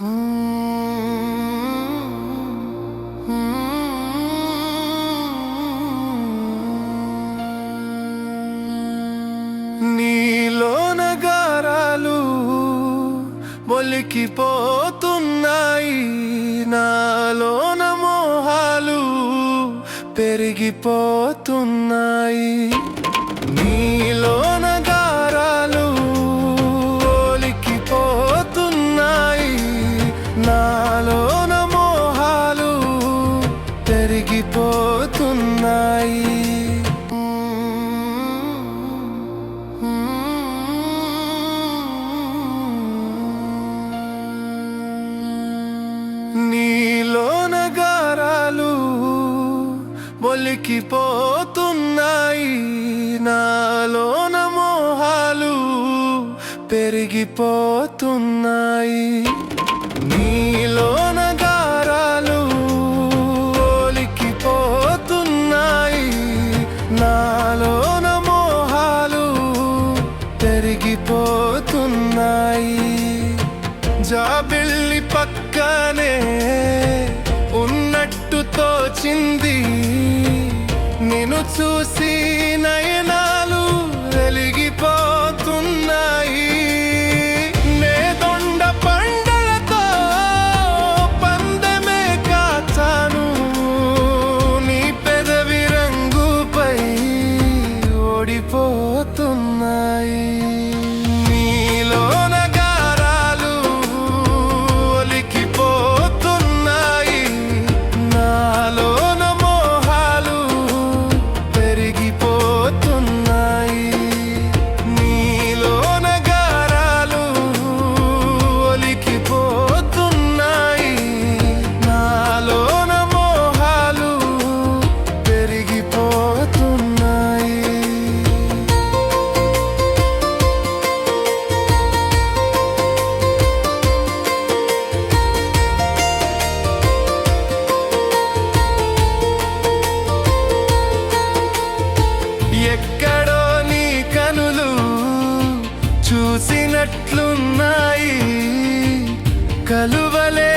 పోతున్నాయి గారాలు నాలోన మోహాలు పెరిగిపోతున్నాయి. నీలో మొలికిపోతున్నాయి నాలోన మోహాలు పెరిగిపోతున్నాయి. నీలోన గారాలు ఒలికిపోతున్నాయి. నాలోన మోహాలు పెరిగిపోతున్నాయి. జాబిల్లి పక్కనే ఉన్నట్టు తోచింది Minutes too see చెట్లున్నాయి కలువలే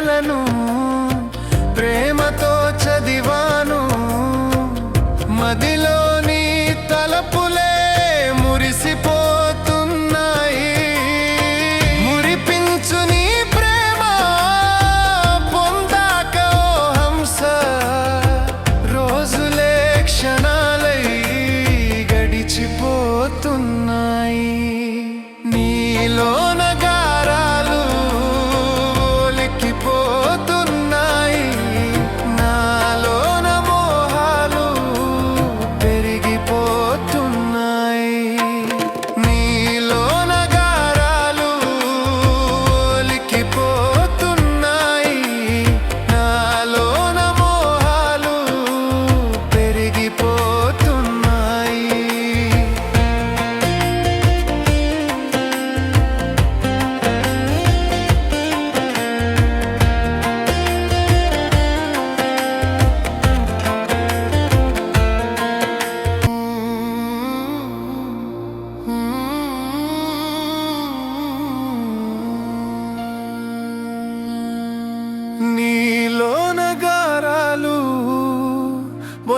కథలను ప్రేమతో చదివాను. మదిలోని తలపులే మురిసి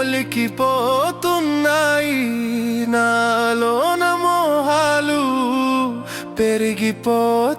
ఒలికిపోతున్నాయి నాలోన మోహాలు పెరిగిపోతున్నాయి.